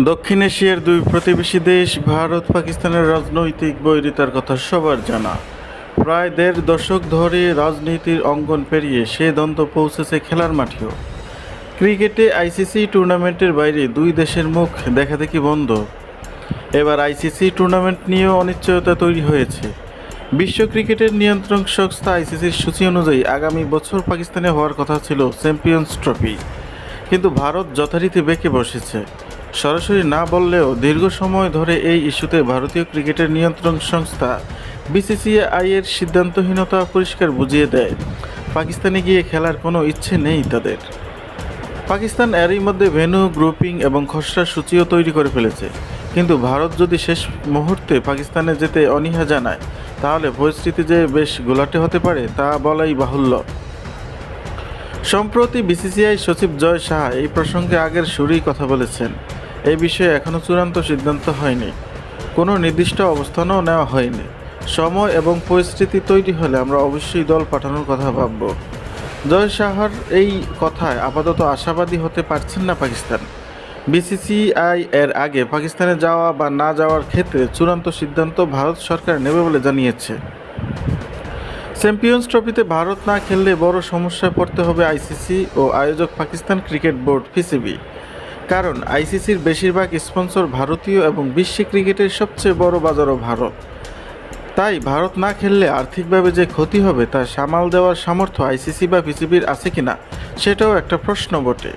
দক্ষিণ এশিয়ার দুই প্রতিবেশী দেশ, ভারত, পাকিস্তানের রাজনৈতিক বৈরিতার কথা সবার জানা। প্রায় দেড় দশক ধরে রাজনীতির অঙ্গন পেরিয়ে সে দ্বন্দ্ব পৌঁছেছে খেলার মাঠেও। ক্রিকেটে আইসিসি টুর্নামেন্টের বাইরে দুই দেশের মুখ দেখাদেখি বন্ধ। এবার আইসিসি টুর্নামেন্ট নিয়েও অনিশ্চয়তা তৈরি হয়েছে। বিশ্ব ক্রিকেটের নিয়ন্ত্রক সংস্থা আইসিসির সূচি অনুযায়ী আগামী বছর পাকিস্তানে হওয়ার কথা ছিল চ্যাম্পিয়ন্স ট্রফি। কিন্তু ভারত যথারীতি বেঁকে বসেছে। সরাসরি না বললেও দীর্ঘ সময় ধরে এই ইস্যুতে ভারতীয় ক্রিকেটের নিয়ন্ত্রণ সংস্থা বিসিসিআই এর সিদ্ধান্তহীনতা পরিষ্কার বুঝিয়ে দেয়। পাকিস্তানে গিয়ে খেলার কোনো ইচ্ছে নেই তাদের। পাকিস্তান এরই মধ্যে ভেন্যু, গ্রুপিং এবং খসড়া সূচিও তৈরি করে ফেলেছে। কিন্তু ভারত যদি শেষ মুহূর্তে পাকিস্তানে যেতে অনীহা জানায়, তাহলে পরিস্থিতি যে বেশ গোলাটে হতে পারে তা বলাই বাহুল্য। সম্প্রতি বিসিসিআই সচিব জয় শাহ এই প্রসঙ্গে আগের সুরেই কথা বলেছেন। এই বিষয়ে এখনও চূড়ান্ত সিদ্ধান্ত হয়নি। কোনো নির্দিষ্ট অবস্থানও নেওয়া হয়নি। সময় এবং পরিস্থিতি তৈরি হলে আমরা অবশ্যই দল পাঠানোর কথা ভাবব। জয় শাহর এই কথায় আপাতত আশাবাদী হতে পারছেন না পাকিস্তান। বিসিসিআই এর আগে পাকিস্তানে যাওয়া বা না যাওয়ার ক্ষেত্রে চূড়ান্ত সিদ্ধান্ত ভারত সরকার নেবে বলে জানিয়েছে। চ্যাম্পিয়ন্স ট্রফিতে ভারত না খেললে বড় সমস্যায় পড়তে হবে আইসিসি ও আয়োজক পাকিস্তান ক্রিকেট বোর্ড, পিসিবি। কারণ আইসিসির বেশিরভাগ স্পন্সর ভারতীয় এবং বিশ্ব ক্রিকেটের সবচেয়ে বড় বাজারও ভারত। তাই ভারত না খেললে আর্থিকভাবে যে ক্ষতি হবে তা সামাল দেওয়ার সামর্থ্য আইসিসি বা পিসিবির আছে কিনা, সেটাও একটা প্রশ্ন বটে।